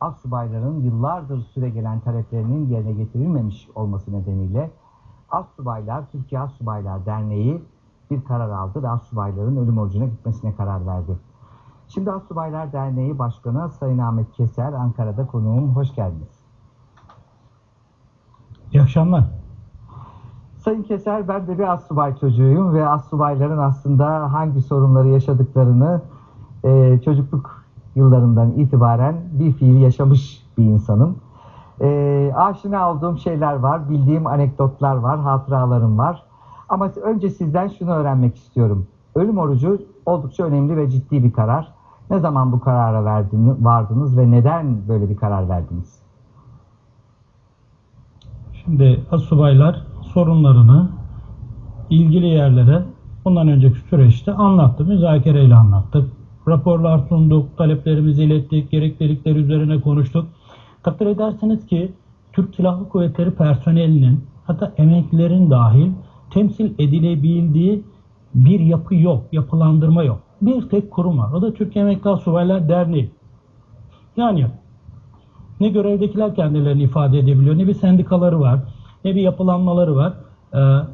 astsubayların yıllardır süre gelen taleplerinin yerine getirilmemiş olması nedeniyle Astsubaylar, Türkiye Astsubaylar Derneği bir karar aldı ve astsubayların ölüm orucuna gitmesine karar verdi. Şimdi Astsubaylar Derneği Başkanı Sayın Ahmet Keser Ankara'da konuğum. Hoş geldiniz. İyi akşamlar. Sayın Keser ben de bir astsubay çocuğuyum ve astsubayların aslında hangi sorunları yaşadıklarını e, çocukluk yıllarından itibaren bir fiil yaşamış bir insanım. E, aşina olduğum şeyler var, bildiğim anekdotlar var, hatıralarım var. Ama önce sizden şunu öğrenmek istiyorum. Ölüm orucu oldukça önemli ve ciddi bir karar. Ne zaman bu karara verdiniz, vardınız ve neden böyle bir karar verdiniz? Şimdi asubaylar sorunlarını ilgili yerlere bundan önceki süreçte anlattı. Müzakereyle anlattık. Raporlar sunduk, taleplerimizi ilettik, gereklilikler üzerine konuştuk. Takdir edersiniz ki Türk Silahlı Kuvvetleri personelinin hatta emeklilerin dahil temsil edilebildiği bir yapı yok, yapılandırma yok. Bir tek kurum var. O da Türkiye Emekli Subaylar Derneği. Yani ne görevdekiler kendilerini ifade edebiliyor, ne bir sendikaları var, ne bir yapılanmaları var,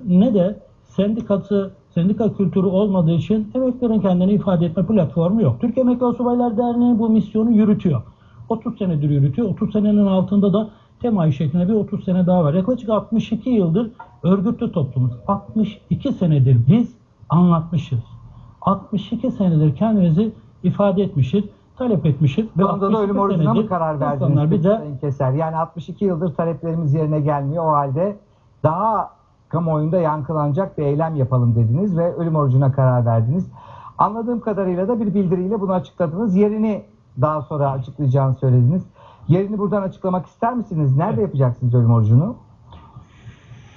ne de sendikası, sendika kültürü olmadığı için emeklilerin kendini ifade etme platformu yok. Türkiye Emekli Subaylar Derneği bu misyonu yürütüyor. 30 senedir yürütüyor. 30 senenin altında da temayül şeklinde bir 30 sene daha var. Yaklaşık 62 yıldır örgütlü toplumuz. 62 senedir biz anlatmışız. 62 senedir kendimizi ifade etmişiz, talep etmişiz. Ve Sonunda da 62 ölüm orucuna mı karar verdiniz? bir de Keser? Yani 62 yıldır taleplerimiz yerine gelmiyor. O halde daha kamuoyunda yankılanacak bir eylem yapalım dediniz ve ölüm orucuna karar verdiniz. Anladığım kadarıyla da bir bildiriyle bunu açıkladınız. Yerini daha sonra açıklayacağını söylediniz. Yerini buradan açıklamak ister misiniz? Nerede yapacaksınız ölüm orucunu?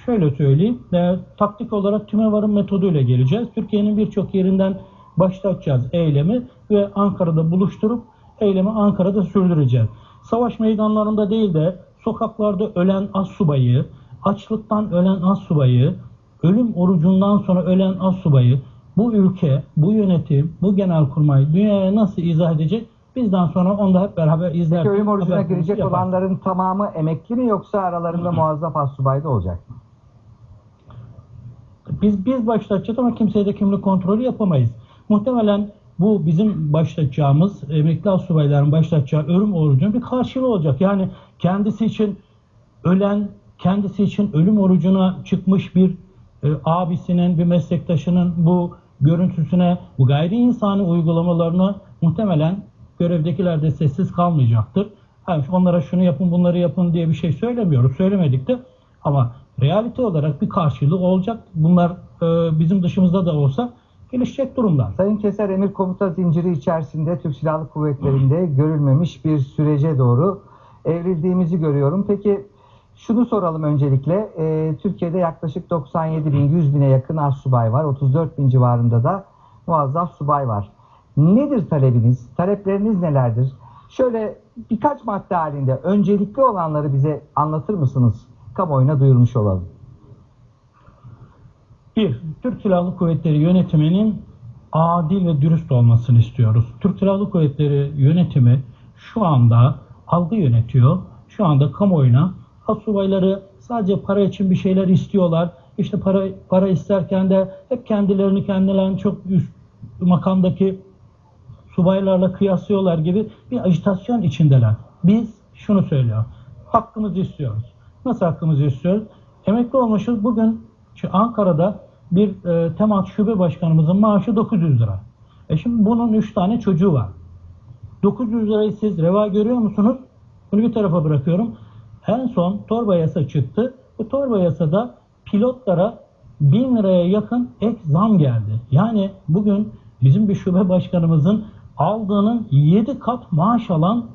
Şöyle söyleyeyim. E, taktik olarak tüme varım metoduyla geleceğiz. Türkiye'nin birçok yerinden başlatacağız eylemi ve Ankara'da buluşturup eylemi Ankara'da sürdüreceğiz. Savaş meydanlarında değil de sokaklarda ölen az subayı, açlıktan ölen az subayı, ölüm orucundan sonra ölen az subayı bu ülke, bu yönetim, bu genelkurmay dünyaya nasıl izah edecek? Bizden sonra onu da hep beraber izler. Peki ölüm orucuna girecek yaparız. olanların tamamı emekli mi yoksa aralarında muazzaf astsubay da olacak mı? Biz biz başlatacağız ama kimseye de kimlik kontrolü yapamayız. Muhtemelen bu bizim başlatacağımız emekli asubayların başlatacağı ölüm orucunun bir karşılığı olacak. Yani kendisi için ölen, kendisi için ölüm orucuna çıkmış bir e, abisinin, bir meslektaşının bu görüntüsüne, bu gayri insani uygulamalarına muhtemelen görevdekiler de sessiz kalmayacaktır. Yani onlara şunu yapın, bunları yapın diye bir şey söylemiyoruz. Söylemedik de ama realite olarak bir karşılığı olacak. Bunlar e, bizim dışımızda da olsa gelişecek durumlar. Sayın Keser emir komuta zinciri içerisinde Türk Silahlı Kuvvetleri'nde görülmemiş bir sürece doğru evrildiğimizi görüyorum. Peki şunu soralım öncelikle. Ee, Türkiye'de yaklaşık 97 bin, 100 bine yakın subay var. 34 bin civarında da muazzaf subay var. Nedir talebiniz? Talepleriniz nelerdir? Şöyle birkaç madde halinde öncelikli olanları bize anlatır mısınız? Kamuoyuna duyurmuş olalım. Bir, Türk Silahlı Kuvvetleri yönetiminin adil ve dürüst olmasını istiyoruz. Türk Silahlı Kuvvetleri yönetimi şu anda algı yönetiyor. Şu anda kamuoyuna asubayları sadece para için bir şeyler istiyorlar. İşte para para isterken de hep kendilerini kendilerini çok üst makamdaki subaylarla kıyaslıyorlar gibi bir ajitasyon içindeler. Biz şunu söylüyor. Hakkımızı istiyoruz. Nasıl hakkımızı istiyoruz? Emekli olmuşuz. Bugün Ankara'da bir e, temat şube başkanımızın maaşı 900 lira. E şimdi bunun 3 tane çocuğu var. 900 lirayı siz reva görüyor musunuz? Bunu bir tarafa bırakıyorum. En son torba yasa çıktı. Bu torba yasada pilotlara 1000 liraya yakın ek zam geldi. Yani bugün bizim bir şube başkanımızın aldığının 7 kat maaş alan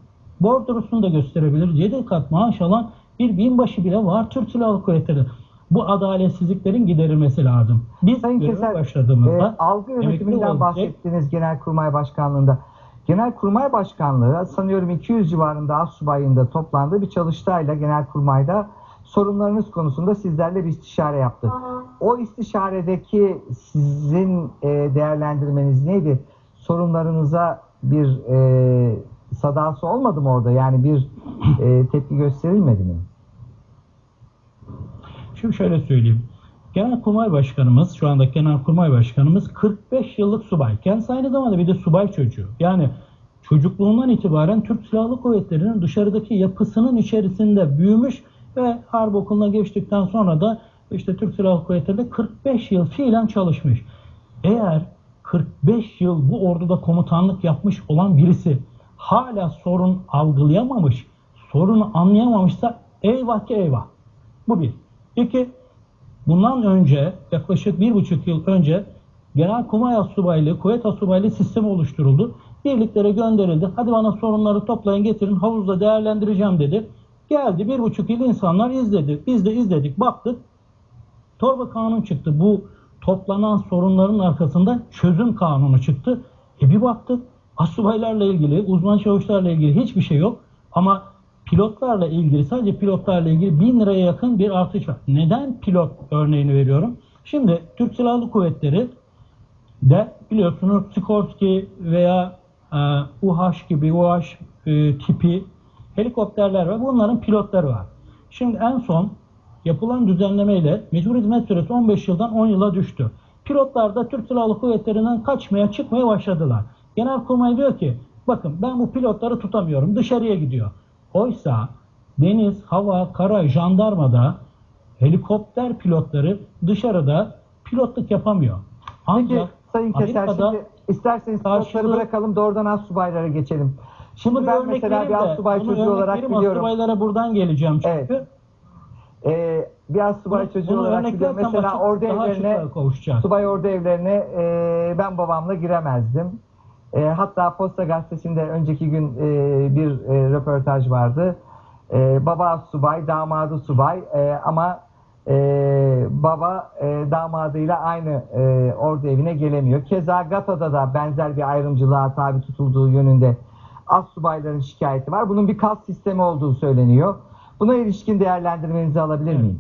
bordrosunu da gösterebiliriz. 7 kat maaş alan bir binbaşı bile var Türk Silahlı Kuvvetleri. Bu adaletsizliklerin giderilmesi lazım. Biz Sayın göreve Keser, başladığımızda e, algı yönetiminden bahsettiniz Genelkurmay Başkanlığı'nda. Genelkurmay Başkanlığı sanıyorum 200 civarında astsubayında toplandığı bir çalıştayla Genelkurmay'da sorunlarınız konusunda sizlerle bir istişare yaptı. O istişaredeki sizin e, değerlendirmeniz neydi? Sorunlarınıza bir e, sadası olmadı mı orada? Yani bir e, tepki gösterilmedi mi? Şimdi şöyle söyleyeyim. Genelkurmay Başkanımız, şu anda Genelkurmay Başkanımız 45 yıllık subay. Kendisi aynı zamanda bir de subay çocuğu. Yani çocukluğundan itibaren Türk Silahlı Kuvvetleri'nin dışarıdaki yapısının içerisinde büyümüş ve harp okuluna geçtikten sonra da işte Türk Silahlı Kuvvetleri'nde 45 yıl fiilen çalışmış. Eğer 45 yıl bu orduda komutanlık yapmış olan birisi hala sorun algılayamamış, sorunu anlayamamışsa eyvah ki eyvah. Bu bir. İki, bundan önce yaklaşık bir buçuk yıl önce Genelkurmay Asubaylığı, Kuvvet Asubaylığı sistemi oluşturuldu. Birliklere gönderildi. Hadi bana sorunları toplayın getirin havuzda değerlendireceğim dedi. Geldi bir buçuk yıl insanlar izledi. Biz de izledik baktık. Torba kanun çıktı. Bu toplanan sorunların arkasında çözüm kanunu çıktı. E bir baktık asubaylarla ilgili, uzman çavuşlarla ilgili hiçbir şey yok. Ama pilotlarla ilgili, sadece pilotlarla ilgili bin liraya yakın bir artış var. Neden pilot örneğini veriyorum? Şimdi Türk Silahlı Kuvvetleri de biliyorsunuz Sikorsky veya e, UH gibi, UH e, tipi helikopterler var. Bunların pilotları var. Şimdi en son yapılan düzenlemeyle mecbur hizmet süresi 15 yıldan 10 yıla düştü. Pilotlar da Türk Silahlı Kuvvetleri'nden kaçmaya, çıkmaya başladılar. Genelkurmay diyor ki, bakın ben bu pilotları tutamıyorum, dışarıya gidiyor. Oysa deniz, hava, kara, jandarmada helikopter pilotları dışarıda pilotluk yapamıyor. Peki Ancak Sayın Keser Amerika'da şimdi isterseniz karşılığı- pilotları bırakalım doğrudan as subaylara geçelim. Şimdi Bunu ben örnek mesela vereyim bir de, assubay bunu çocuğu örnek olarak vereyim, biliyorum. Asubaylara buradan geleceğim çünkü. Evet. Ee, bir assubay Bunu- çocuğu bunu olarak biliyorum. örneklersem Mesela açık- ordu daha evlerine açıklığa kavuşacağız. subay ordu evlerine e, ben babamla giremezdim. E, hatta Posta Gazetesi'nde önceki gün e, bir e, röportaj vardı. E, baba subay, damadı subay e, ama e, baba e, damadıyla aynı e, ordu evine gelemiyor. Keza Gata'da da benzer bir ayrımcılığa tabi tutulduğu yönünde az subayların şikayeti var. Bunun bir kas sistemi olduğu söyleniyor. Buna ilişkin değerlendirmenizi alabilir miyim?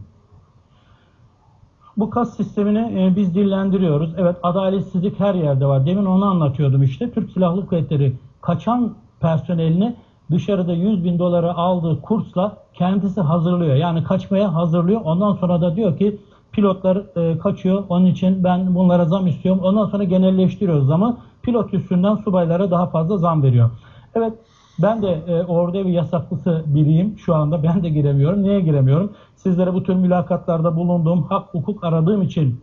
Bu kas sistemini e, biz dillendiriyoruz. Evet adaletsizlik her yerde var. Demin onu anlatıyordum işte. Türk Silahlı Kuvvetleri kaçan personelini dışarıda 100 bin dolara aldığı kursla kendisi hazırlıyor. Yani kaçmaya hazırlıyor. Ondan sonra da diyor ki pilotlar e, kaçıyor. Onun için ben bunlara zam istiyorum. Ondan sonra genelleştiriyoruz zamı. Pilot üstünden subaylara daha fazla zam veriyor. Evet ben de e, ordu evi yasaklısı biriyim şu anda. Ben de giremiyorum. Niye giremiyorum? Sizlere bu tür mülakatlarda bulunduğum, hak hukuk aradığım için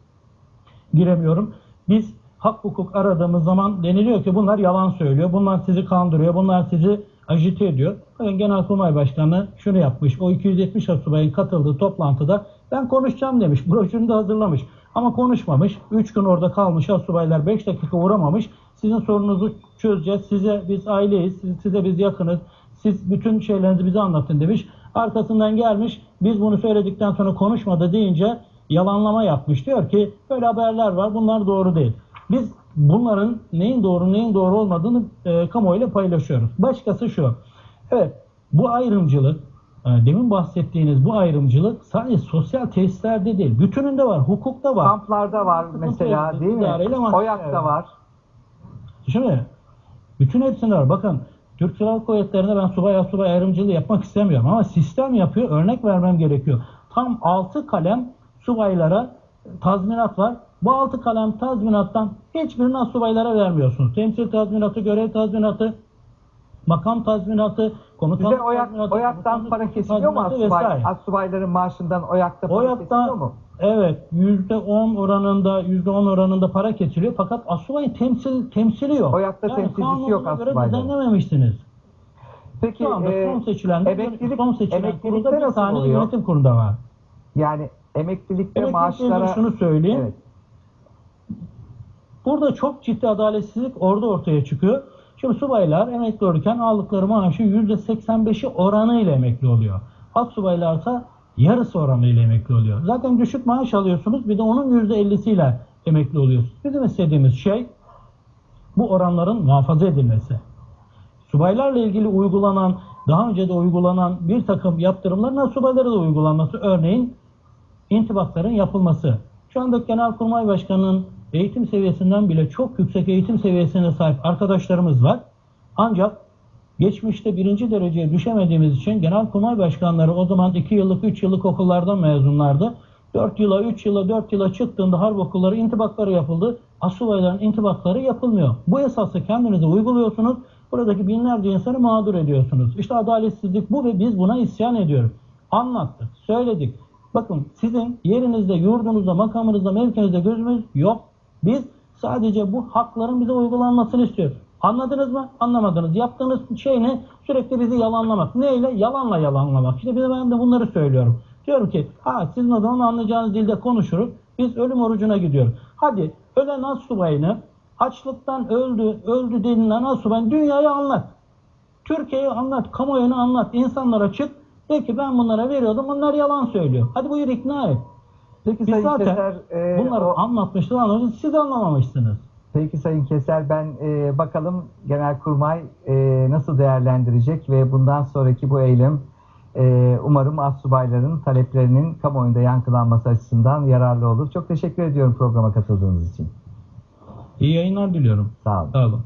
giremiyorum. Biz hak hukuk aradığımız zaman deniliyor ki bunlar yalan söylüyor. Bunlar sizi kandırıyor. Bunlar sizi ajite ediyor. Bakın Genelkurmay Başkanı şunu yapmış. O 270 asubayın katıldığı toplantıda ben konuşacağım demiş. Broşürünü de hazırlamış. Ama konuşmamış. 3 gün orada kalmış asubaylar 5 dakika uğramamış. Sizin sorununuzu çözeceğiz. Size biz aileyiz. siz- Size biz yakınız. Siz bütün şeylerinizi bize anlatın demiş. Arkasından gelmiş. Biz bunu söyledikten sonra konuşmadı deyince yalanlama yapmış. Diyor ki böyle haberler var. Bunlar doğru değil. Biz bunların neyin doğru neyin doğru olmadığını e, kamuoyuyla paylaşıyoruz. Başkası şu. Evet bu ayrımcılık e, demin bahsettiğiniz bu ayrımcılık sadece sosyal tesislerde değil. Bütününde var. Hukukta var. Kamplarda var mesela değil mi? Mahkeme Oyak'ta var. Şimdi bütün hepsinde var. Bakın Türk Silahlı Kuvvetleri'nde ben subay asubay ayrımcılığı yapmak istemiyorum ama sistem yapıyor. Örnek vermem gerekiyor. Tam 6 kalem subaylara tazminat var. Bu 6 kalem tazminattan hiçbirini subaylara vermiyorsunuz. Temsil tazminatı, görev tazminatı, makam tazminatı, komutan Size Oyak, tazminatı, Oyak'tan para kesiliyor mu vesaire. Assubayların maaşından Oyak'ta para Oyak'ta kesiliyor mu? evet %10 oranında %10 oranında para kesiliyor fakat asubayın temsil temsili yok. Oyak'ta temsilcisi yok asubayların. düzenlememişsiniz. Peki Şu anda e, son seçilen emeklilik- son seçilen emeklilikte kurulda bir tane oluyor? yönetim kurulunda var. yani emeklilikte Emeklilikle maaşlara şunu söyleyeyim. Evet. Burada çok ciddi adaletsizlik orada ortaya çıkıyor. Şimdi subaylar emekli olurken aldıkları maaşı %85'i oranıyla emekli oluyor. Alt subaylarsa yarısı oranıyla emekli oluyor. Zaten düşük maaş alıyorsunuz bir de onun %50'siyle emekli oluyorsunuz. Bizim istediğimiz şey bu oranların muhafaza edilmesi. Subaylarla ilgili uygulanan, daha önce de uygulanan bir takım yaptırımların subaylara da uygulanması. Örneğin intibakların yapılması. Şu anda Genelkurmay Başkanı'nın eğitim seviyesinden bile çok yüksek eğitim seviyesine sahip arkadaşlarımız var. Ancak Geçmişte birinci dereceye düşemediğimiz için genelkurmay başkanları o zaman 2 yıllık, 3 yıllık okullardan mezunlardı. 4 yıla, 3 yıla, 4 yıla çıktığında harp okulları intibakları yapıldı. Asubayların intibakları yapılmıyor. Bu esası kendinize uyguluyorsunuz. Buradaki binlerce insanı mağdur ediyorsunuz. İşte adaletsizlik bu ve biz buna isyan ediyoruz. Anlattık, söyledik. Bakın sizin yerinizde, yurdunuzda, makamınızda, mevkinizde gözümüz yok. Biz sadece bu hakların bize uygulanmasını istiyoruz. Anladınız mı? Anlamadınız. Yaptığınız şey ne? Sürekli bizi yalanlamak. Neyle? Yalanla yalanlamak. İşte ben de bunları söylüyorum. Diyorum ki ha sizin o zaman anlayacağınız dilde konuşuruz. Biz ölüm orucuna gidiyoruz. Hadi ölen asubayını açlıktan öldü, öldü denilen asubayını dünyaya anlat. Türkiye'ye anlat, kamuoyuna anlat, insanlara çık. De ki ben bunlara veriyordum, bunlar yalan söylüyor. Hadi buyur ikna et. Peki Biz Sayın zaten Keser, e, bunları o- anlatmıştık ama siz anlamamışsınız. Peki Sayın Keser ben e, bakalım Genelkurmay e, nasıl değerlendirecek ve bundan sonraki bu eylem e, umarım astsubayların taleplerinin kamuoyunda yankılanması açısından yararlı olur. Çok teşekkür ediyorum programa katıldığınız için. İyi yayınlar diliyorum. Sağ olun. Sağ olun.